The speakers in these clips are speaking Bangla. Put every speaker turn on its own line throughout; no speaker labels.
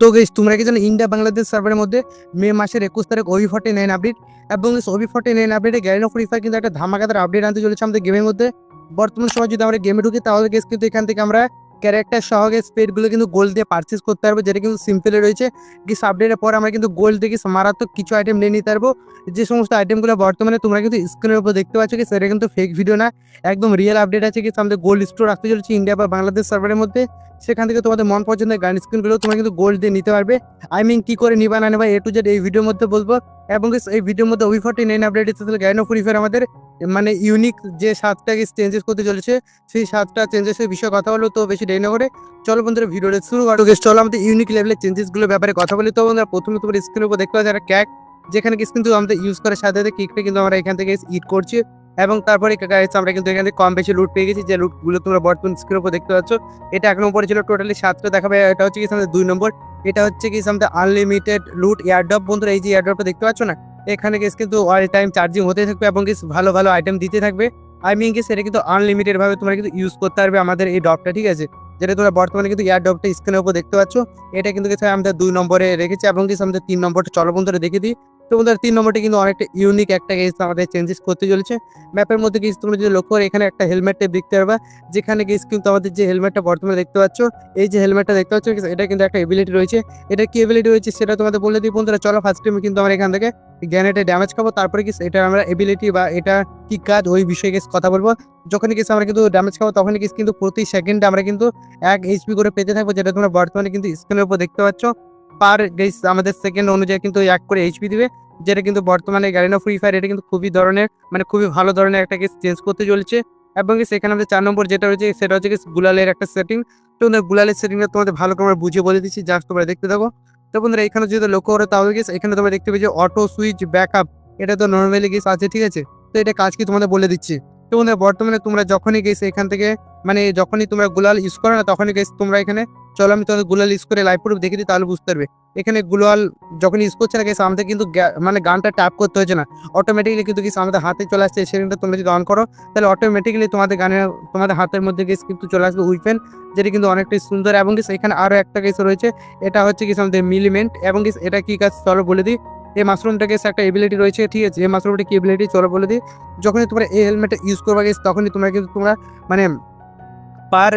তো গেস তোমরা কি জানো ইন্ডিয়া বাংলাদেশ সার্ভারের মধ্যে মে মাসের একুশ তারিখ ওভি ফর্টি নাইন আপডেট এবং ওভি ফর্টি নাইন আপডেটে গ্যারিনো ফ্রি ফায়ার কিন্তু একটা ধামাকাদার আপডেট আনতে চলেছে আমাদের গেমের মধ্যে। বর্তমান সময় যদি আমরা গেমে ঢুকি, তাহলে গেস কিন্তু এখান থেকে আমরা ক্যারেক্টার সহ গেস পেডগুলো কিন্তু গোল্ড দিয়ে পারচেস করতে পারব, যেটা কিন্তু সিম্পলে রয়েছে। গেস আপডেটের পর আমরা কিন্তু গোল্ড থেকে মারাত্মক কিছু আইটেম নিয়ে নিতে পারব। যে সমস্ত আইটেমগুলো বর্তমানে তোমরা কিন্তু স্ক্রিনের উপর দেখতে পাচ্ছ কি সেটা কিন্তু ফেক ভিডিও না, একদম রিয়েল আপডেট আছে কি আমাদের গোল্ড স্টোর রাখতে চলেছে ইন্ডিয়া বা বাংলাদেশ সার্ভারের মধ্যে। সেখান থেকে তোমাদের মন পছন্দের গান স্ক্রিনগুলো তোমরা কিন্তু গোল্ড দিয়ে নিতে পারবে। আই মিন কি করে নিবা না নেবা এ টু জেড এই ভিডিওর মধ্যে বলব। এবং এই ভিডিওর মধ্যে ওই ফর্টি নাইন আপডেট এসেছিল গাইনো ফ্রি ফায়ার আমাদের মানে ইউনিক যে সাতটা চেঞ্জেস করতে চলেছে সেই সাতটা চেঞ্জেসের বিষয়ে কথা বলো তো বেশি দেরি না করে। চলো বন্ধুরা ভিডিওটা শুরু করো। guys, চলো আমাদের ইউনিক লেভেলের চেঞ্জেসগুলোর ব্যাপারে কথা বলি। তো বন্ধুরা প্রথমে তোমার স্ক্রিনের উপর দেখতে পাচ্ছ একটা ক্যাক যেখানে কিন্তু আমাদের ইউজ করার সাথে সাথে কিকটা কিন্তু আমরা এখান থেকে ইট করছি। এবং তারপরে আমরা কিন্তু এখানে কম বেশি লুট পেয়ে গেছি। যে লুটগুলো তোমরা বর্তমান স্ক্রিনের উপর দেখতে পাচ্ছ, এটা এক নম্বরে ছিল টোটালি সাতটা, দেখাবে, এটা হচ্ছে কি আমাদের দুই নম্বর। এটা হচ্ছে কি আমাদের আনলিমিটেড লুট এয়ারড্রপ বন্ধুরা, এই যে এয়ারড্রপটা দেখতে পাচ্ছ না? এখানে গেস কিন্তু অল টাইম চার্জিং হতে থাকবে এবং গেস ভালো ভালো আইটেম দিতে থাকবে। আই মিন গেস এটা কিন্তু আনলিমিটেড ভাবে তোমরা কিন্তু ইউজ করতে পারবে আমাদের এই ডপটা ঠিক আছে? যেটা তোমরা বর্তমানে কিন্তু এয়ার ডপটা স্ক্রিনের উপর দেখতে পাচ্ছ। এটা কিন্তু গেছে আমাদের দুই নম্বরে রেখেছি এবং গেস আমাদের তিন নম্বরটা, চলো বন্ধুরা, দেখে দিই। তো বন্ধুরা, তিন নম্বরটি কিন্তু অনেকটা ইউনিক একটা গেস আমাদের চেঞ্জেস করতে চলেছে। ম্যাপের মধ্যে গেস তোমরা যদি লক্ষ্য করো, এখানে একটা হেলমেটটা দেখতে পারবা, যেখানে গেস কিন্তু আমাদের যে হেলমেটটা বর্তমানে দেখতে পাচ্ছ, এই যে হেলমেটটা দেখতে পাচ্ছ এটা কিন্তু একটা এবিলিটি রয়েছে। এটা কি এবিলিটি রয়েছে সেটা তোমাদের বলে দিই বন্ধুরা, চলো ফার্স্ট টাইমে কিন্তু আমরা এখান থেকে গ্যানেটে ড্যামেজ খাব, তারপরে কি এটা আমরা এবিলিটি বা এটা কি কাজ, ওই বিষয়ে গেস কথা বলব। যখনই কিছু আমরা কিন্তু ড্যামেজ খাব, তখনই কিছু কিন্তু প্রতি সেকেন্ডে আমরা কিন্তু এক এইচপি করে পেতে থাকব, যেটা তোমরা বর্তমানে কিন্তু স্ক্রিনের উপর দেখতে পাচ্ছ। পার গেস আমাদের সেকেন্ড অনুযায়ী কিন্তু এক করে এইচপি দিবে যেটা কিন্তু বর্তমানে গ্যারিনো ফ্রি ফায়ার এটা কিন্তু খুবই ধরনের মানে খুবই ভালো ধরনের একটা গেস চেঞ্জ করতে চলেছে। এবং সেখানে আমাদের চার নম্বর যেটা রয়েছে সেটা হচ্ছে গিয়ে গুলালের একটা সেটিং তো বন্ধুরা, গুলালের সেটিংটা তোমাদের ভালো করে বুঝিয়ে বলে দিচ্ছি জাস্ট তোমরা দেখতে থাকো। তো বন্ধুরা এখানে যদি লক্ষ্য করো তাহলে গেস এখানে তোমরা দেখতে পেয়েছ অটো সুইচ ব্যাকআপ এটা তো নর্মালি গেস আছে ঠিক আছে? তো এটা কাজ কি তোমাদের বলে দিচ্ছি? তো বন্ধুরা, বর্তমানে তোমরা যখনই গেস এখান থেকে মানে যখনই তোমরা গুলাল ইউজ করো না, তখনই গেস তোমরা এখানে, চলো আমি তোমাদের গুলাল ইউজ করে লাইভ প্রুফ দেখে দিই, তাহলে বুঝতে পারবে। এখানে গুলাল যখন ইউজ করছে না গেস আমাদের কিন্তু মানে গানটা ট্যাপ করতে হচ্ছে না। অটোমেটিকলি কিন্তু গেস আমাদের হাতে চলে আসছে সেখানটা তোমরা যদি অন করো, তাহলে অটোমেটিক্যালি তোমাদের গানের, তোমাদের হাতের মধ্যে গেস কিন্তু চলে আসবে উইপেন যেটা কিন্তু অনেকটাই সুন্দর। এবং গেস এখানে আরও একটা কেস রয়েছে, এটা হচ্ছে গেস আমাদের মিলিমেন্ট এবং গেস এটা কী কাজ, চলো বলে দিই এই মাশরুমটা গেস একটা এবিলিটি রয়েছে, ঠিক আছে? এই মাশরুমটা কি এবিলিটি চলো বলে দিই। যখনই তোমরা এই হেলমেটটা ইউজ করবা গেস তখনই তোমরা কিন্তু তোমরা মানে পার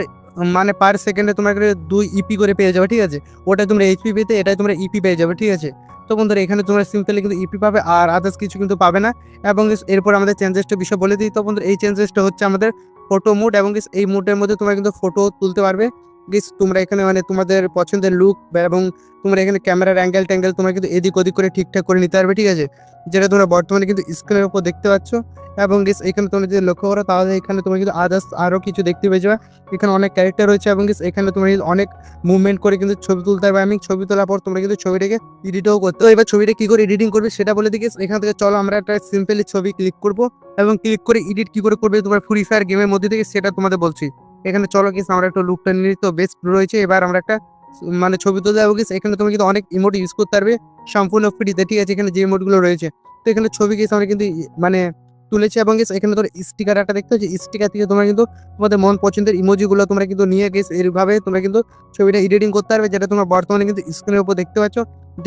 মানে পার সেকেন্ডে তোমরা দুই ইপি করে পেয়ে যাবে, ঠিক আছে? ওটা তোমরা এইচপি পেতে এটাই তোমরা ইপি পেয়ে যাবে, ঠিক আছে? তো বন্ধুরা, এখানে তোমরা সিম্পলি কিন্তু ইপি পাবে, আর আদার্স কিছু কিন্তু পাবে না। এবং এরপর আমাদের চেঞ্জেসটা বিষয় বলে দিই। তো বন্ধুরা, এই চেঞ্জেসটা হচ্ছে আমাদের ফটো মুড এবং এই মুডের মধ্যে তোমরা কিন্তু ফটো তুলতে পারবে। গেস তোমরা এখানে মানে তোমাদের পছন্দের লুক এবং তোমরা এখানে ক্যামেরার অ্যাঙ্গেল ট্যাঙ্গেল তোমরা কিন্তু এদিক ওদিক করে ঠিকঠাক করে নিতে পারবে, ঠিক আছে? যেটা তোমরা বর্তমানে কিন্তু স্ক্রিনের উপর দেখতে পাচ্ছ। এবং গেস এখানে তোমরা যদি লক্ষ্য করো, তাহলে এখানে তোমরা কিন্তু আদার্স আরও কিছু দেখতে পেয়ে যাবে। এখানে অনেক ক্যারেক্টার রয়েছে এবং guys, এখানে তোমরা কিন্তু অনেক মুভমেন্ট করে কিন্তু ছবি তুলতে পারবে। আমি ছবি তোলার পর তোমরা কিন্তু ছবিটাকে এডিটও করতে এবার ছবিটা কি করে এডিটিং করবে সেটা বলে দিকে এখান থেকে চলো আমরা একটা সিম্পলি ছবি ক্লিক করব। এবং ক্লিক করে এডিট কি করে করবে তোমার ফ্রি ফায়ার গেমের মধ্যে থেকে সেটা তোমাদের বলছি। এখানে চলো গেস আমরা একটা লুকটা নিয়ে নিই। তো বেস্ট রয়েছে, এবার আমরা একটা মানে ছবি তুলতে যাব গেস এখানে তুমি কিন্তু অনেক ইমোট ইউজ করতে পারবে, সম্পূর্ণ ফ্রিতে ঠিক আছে? এখানে যে ইমোটগুলো রয়েছে। তো এখানে ছবি গেস আমরা কিন্তু মানে তুলেছি এবং গেস এখানে তোর স্টিকার একটা দেখতে হচ্ছে স্টিকার থেকে তোমরা কিন্তু তোমাদের মন পছন্দের ইমোজিগুলো তোমরা কিন্তু নিয়ে গেস এইভাবে তোমরা কিন্তু ছবিটা এডিটিং করতে পারবে, যেটা তোমরা বর্তমানে কিন্তু স্ক্রিনের উপর দেখতে পাচ্ছ।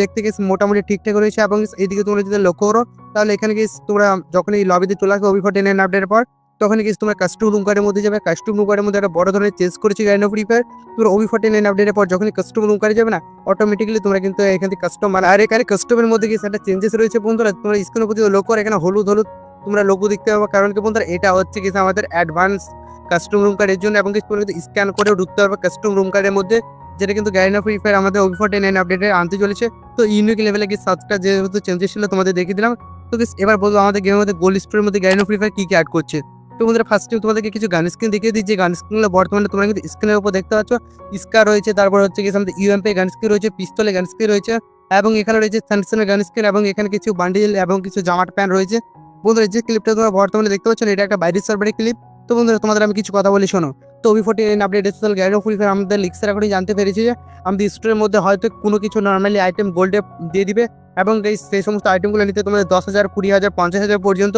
দেখতে গেস মোটামুটি ঠিকঠাক রয়েছে এবং এইদিকে তোমরা যদি লক্ষ্য করো, তাহলে এখানে গেস তোমরা যখন এই লবিতে চলে আসবে ওভি ফোর্টি নাইন আপডেটের পর তখন গেস তোমার কাস্টম রুম কার্ডের মধ্যে যাবে। কাস্টম রুম কার্ডের মধ্যে একটা বড় ধরনের চেঞ্জ করেছি গাইন ফ্রি ফায়ার তোমরা ওভি ফোর্টি নাইন আপডেটের পর যখনই কাস্টম রুম কার্ডে যাবে না অটোমেটিক্যালি তোমরা কিন্তু এখান থেকে কাস্টম আর এখানে কাস্টমের মধ্যে গেস একটা চেঞ্জেস রয়েছে বন্ধুরা। তোমরা স্ক্রিনের প্রতি লক্ষ্য এখানে হলুদ হলুদ তোমরা লোগো দেখতে পাবো। কারণ কি বন্ধুরা, এটা হচ্ছে গেছে আমাদের অ্যাডভান্স কাস্টম রুম কার্ডের জন্য এবং কিছু কিন্তু স্ক্যান করেও ঢুকতে পারবে কাস্টম রুম কার্ডের মধ্যে। যেটা কিন্তু গাইনা ফ্রি ফায়ার আমাদের ওভি ফোর্টি নাইন আপডেটে আনতে চলেছে। তো ইউনিক লেভেলে কি সাতটা যেহেতু চেঞ্জেস ছিল তোমাদের দেখিয়ে দিলাম। তো এবার বলব আমাদের গেমের মধ্যে গোল্ড স্টোরের মধ্যে গাইনা ফ্রি ফায়ার কি কি অ্যাড করছে। তো বন্ধুরা ফার্স্টে তোমাদেরকে কিছু গান স্ক্রিন দেখিয়ে যে গান স্ক্রিনগুলো বর্তমানে তোমরা কিন্তু স্ক্রিনের উপর দেখতে পাচ্ছ। স্কার রয়েছে, তারপর হচ্ছে কি আমাদের ইউএমপি গান স্ক্রিন রয়েছে পিস্তলে গান স্ক্রিন রয়েছে, এবং এখানে রয়েছে স্যামসনের গান স্ক্রিন এবং এখানে কিছু বান্ডিল এবং কিছু জামার প্যান্ট রয়েছে। বন্ধুরা, যে ক্লিপটা তোমরা বর্তমানে দেখতে পাচ্ছ, এটা একটা বাইরের সার্ভারের ক্লিপ তো বন্ধুরা, তোমাদের আমি কিছু কথা বলি, শোনো। তো O B forty nine update এসেছিল গ্যারি ফ্রি ফায়ার আমাদের লিক্সের এখনই জানতে পেরেছি যে, আমাদের স্টোরের মধ্যে হয়তো কোনো কিছু নর্মালি আইটেম গোল্ডে দিয়ে দিবে। এবং সেই সমস্ত আইটেমগুলো নিতে তোমাদের দশ হাজার, কুড়ি হাজার, পঞ্চাশ হাজার পর্যন্ত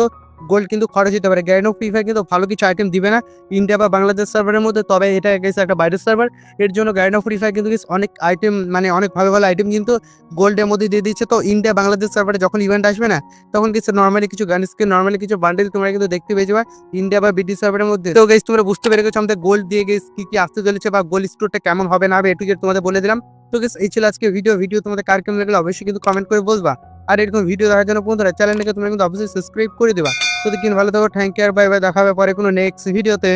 গোল্ড কিন্তু খরচ হতে পারে। গ্যারেনো ফ্রি ফায়ার কিন্তু ভালো কিছু আইটেম দিবে না। ইন্ডিয়া বা বাংলাদেশ সার্ভারের মধ্যে, তবে এটা গেছে একটা বাইরের সার্ভার এর জন্য গ্যারেনো ফ্রি ফায়ার কিন্তু অনেক আইটেম মানে অনেক ভালো ভালো আইটেম কিন্তু গোল্ডের মধ্যে দিয়ে দিচ্ছে। তো ইন্ডিয়া বাংলাদেশ সার্ভারে যখন ইভেন্ট আসবে না, তখন কিছু নর্মালি কিছু গান স্কিন নর্মালি কিছু বান্ডেল তোমরা কিন্তু দেখতে পেয়ে যাবে ইন্ডিয়া বা বিডি সার্ভারের মধ্যে। তো গেছ তোমরা বুঝতে পেরে গেছো আমাদের গোল্ড দিয়ে গেছ কি কি আসতে চলেছে বা গোল্ড স্টোরটা কেমন হবে না হবে এটু তোমাদের বলে দিলাম। তো গেস এই ছিল আজকে ভিডিও ভিডিও তোমাদের কার কেমন লাগল অবশ্যই কিন্তু কমেন্ট করে বলবা। আর এরকম ভিডিও দেখার জন্য বন্ধুরা চ্যানেলটাকে তোমরা কিন্তু অবশ্যই সাবস্ক্রাইব করে দেবা। তো ভালো থাকো থ্যাংক ইউ আর বাই বাই দেখা হবে পরে কোনো নেক্সট ভিডিওতে